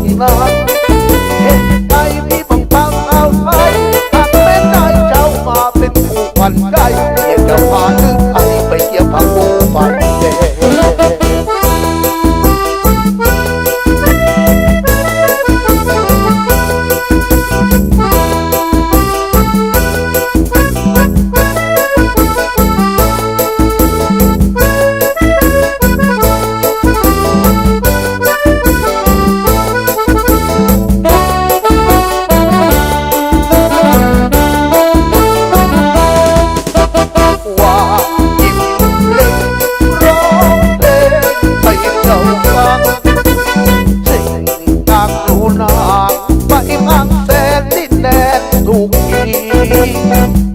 Viva แดดทุกที